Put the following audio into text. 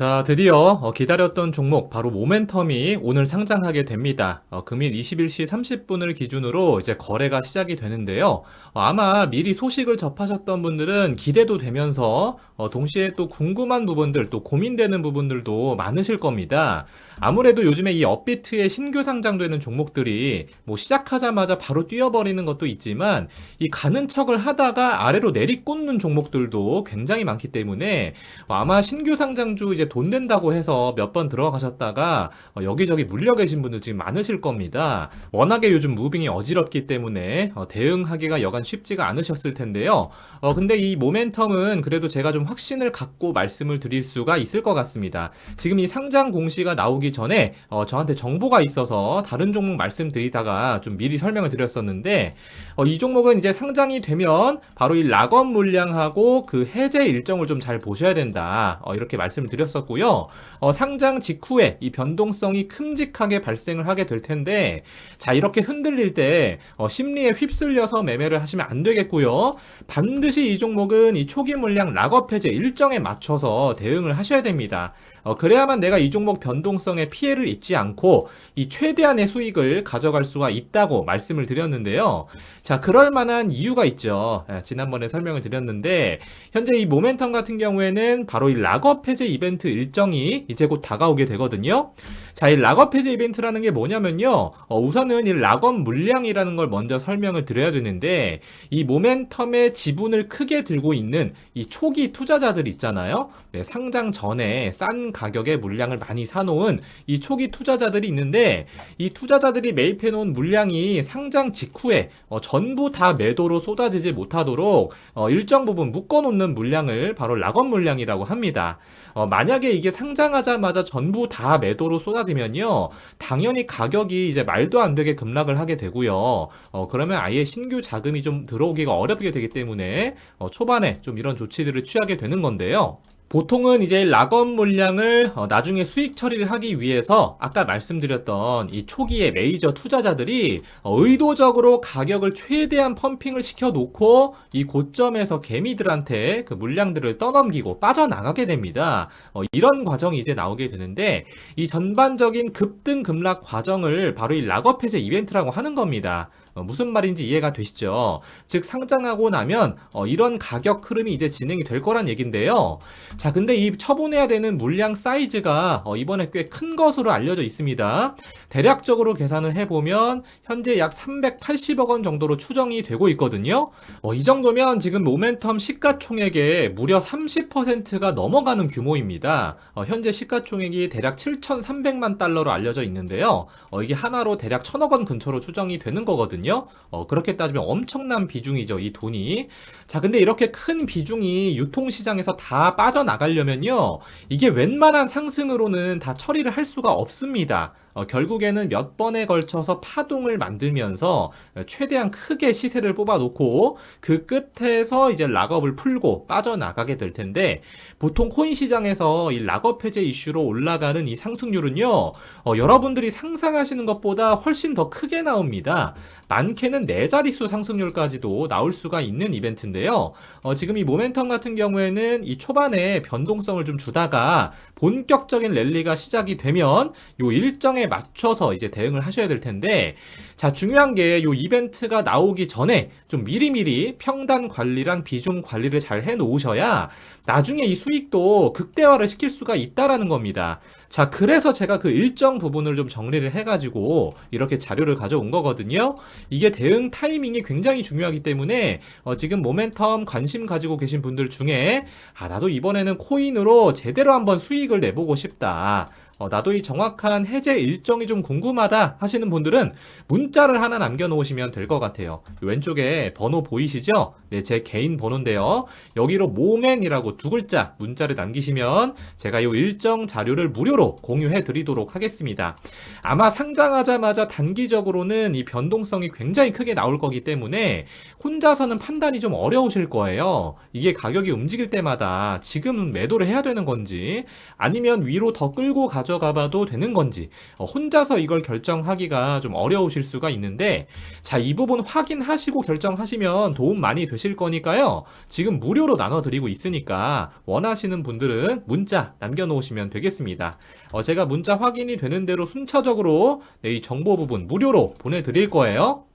자, 드디어 어, 기다렸던 종목 바로 모멘텀이 오늘 상장하게 됩니다. 어, 금일 21시 30분을 기준으로 이제 거래가 시작이 되는데요. 어, 아마 미리 소식을 접하셨던 분들은 기대도 되면서 어, 동시에 또 궁금한 부분들, 또 고민되는 부분들도 많으실 겁니다. 아무래도 요즘에 이 업비트에 신규 상장되는 종목들이 뭐 시작하자마자 바로 뛰어버리는 것도 있지만 이 가는 척을 하다가 아래로 내리꽂는 종목들도 굉장히 많기 때문에 어, 아마 신규 상장주 이제 돈 낸다고 해서 몇 번 들어가셨다가 어, 여기저기 물려 계신 분들 지금 많으실 겁니다. 워낙에 요즘 무빙이 어지럽기 때문에 어, 대응하기가 여간 쉽지가 않으셨을 텐데요. 어, 근데 이 모멘텀은 그래도 제가 좀 확신을 갖고 말씀을 드릴 수가 있을 것 같습니다. 지금 이 상장 공시가 나오기 전에 어, 저한테 정보가 있어서 다른 종목 말씀드리다가 좀 미리 설명을 드렸었는데 어, 이 종목은 이제 상장이 되면 바로 이 락업 물량하고 그 해제 일정을 좀 잘 보셔야 된다. 어, 이렇게 말씀을 드렸었 고요. 어, 상장 직후에 이 변동성이 큼직하게 발생을 하게 될 텐데 자 이렇게 흔들릴 때 어, 심리에 휩쓸려서 매매를 하시면 안 되겠고요. 반드시 이 종목은 이 초기 물량 락업 해제 일정에 맞춰서 대응을 하셔야 됩니다. 어, 그래야만 내가 이 종목 변동성에 피해를 입지 않고 이 최대한의 수익을 가져갈 수가 있다고 말씀을 드렸는데요. 자, 그럴 만한 이유가 있죠. 예, 지난번에 설명을 드렸는데 현재 이 모멘텀 같은 경우에는 바로 이 락업 해제 이벤트 일정이 이제 곧 다가오게 되거든요. 자, 이 락업 해제 이벤트라는 게 뭐냐면요. 어, 우선은 이 락업 물량이라는 걸 먼저 설명을 드려야 되는데 이 모멘텀의 지분을 크게 들고 있는 이 초기 투자자들 있잖아요. 네, 상장 전에 싼 가격에 물량을 많이 사놓은 이 초기 투자자들이 있는데 이 투자자들이 매입해 놓은 물량이 상장 직후에 어, 전부 다 매도로 쏟아지지 못하도록 어, 일정 부분 묶어 놓는 물량을 바로 락업 물량이라고 합니다. 어, 만약에 이게 상장하자마자 전부 다 매도로 쏟아 지면요, 당연히 가격이 이제 말도 안 되게 급락을 하게 되고요. 어, 그러면 아예 신규 자금이 좀 들어오기가 어렵게 되기 때문에 어, 초반에 좀 이런 조치들을 취하게 되는 건데요. 보통은 이제 락업 물량을 어, 나중에 수익 처리를 하기 위해서 아까 말씀드렸던 이 초기의 메이저 투자자들이 어, 의도적으로 가격을 최대한 펌핑을 시켜 놓고 이 고점에서 개미들한테 그 물량들을 떠넘기고 빠져나가게 됩니다. 어, 이런 과정이 이제 나오게 되는데 이 전반적인 급등 급락 과정을 바로 이 락업 해제 이벤트라고 하는 겁니다. 어, 무슨 말인지 이해가 되시죠? 즉 상장하고 나면 어, 이런 가격 흐름이 이제 진행이 될 거란 얘긴데요. 자, 근데 이 처분해야 되는 물량 사이즈가 어, 이번에 꽤 큰 것으로 알려져 있습니다. 대략적으로 계산을 해보면 현재 약 380억 원 정도로 추정이 되고 있거든요. 어, 이 정도면 지금 모멘텀 시가총액의 무려 30%가 넘어가는 규모입니다. 어, 현재 시가총액이 대략 7,300만 달러로 알려져 있는데요. 어, 이게 하나로 대략 1,000억 원 근처로 추정이 되는 거거든요. 어, 그렇게 따지면 엄청난 비중이죠, 이 돈이. 자, 근데 이렇게 큰 비중이 유통시장에서 다 빠져나 가려면요. 이게 웬만한 상승으로는 다 처리를 할 수가 없습니다. 어, 결국에는 몇 번에 걸쳐서 파동을 만들면서 최대한 크게 시세를 뽑아놓고 그 끝에서 이제 락업을 풀고 빠져나가게 될 텐데 보통 코인 시장에서 이 락업 해제 이슈로 올라가는 이 상승률은요 어, 여러분들이 상상하시는 것보다 훨씬 더 크게 나옵니다. 많게는 네 자릿수 상승률까지도 나올 수가 있는 이벤트인데요. 어, 지금 이 모멘텀 같은 경우에는 이 초반에 변동성을 좀 주다가 본격적인 랠리가 시작이 되면 요 일정에 맞춰서 이제 대응을 하셔야 될 텐데 자 중요한 게 요 이벤트가 나오기 전에 좀 미리미리 평단 관리랑 비중 관리를 잘 해 놓으셔야 나중에 이 수익도 극대화를 시킬 수가 있다라는 겁니다. 자, 그래서 제가 그 일정 부분을 좀 정리를 해가지고 이렇게 자료를 가져온 거거든요. 이게 대응 타이밍이 굉장히 중요하기 때문에 어, 지금 모멘텀 관심 가지고 계신 분들 중에 아, 나도 이번에는 코인으로 제대로 한번 수익을 내보고 싶다. 어, 나도 이 정확한 해제 일정이 좀 궁금하다 하시는 분들은 문자를 하나 남겨놓으시면 될 것 같아요. 왼쪽에 번호 보이시죠? 네, 제 개인 번호인데요. 여기로 모멘이라고 두 글자 문자를 남기시면 제가 이 일정 자료를 무료로 공유해 드리도록 하겠습니다. 아마 상장하자마자 단기적으로는 이 변동성이 굉장히 크게 나올 거기 때문에 혼자서는 판단이 좀 어려우실 거예요. 이게 가격이 움직일 때마다 지금 매도를 해야 되는 건지 아니면 위로 더 끌고 가져 가져가 봐도 되는 건지 어, 혼자서 이걸 결정하기가 좀 어려우실 수가 있는데 자, 이 부분 확인하시고 결정하시면 도움 많이 되실 거니까요. 지금 무료로 나눠드리고 있으니까 원하시는 분들은 문자 남겨놓으시면 되겠습니다. 어, 제가 문자 확인이 되는 대로 순차적으로 네, 이 정보 부분 무료로 보내드릴 거예요.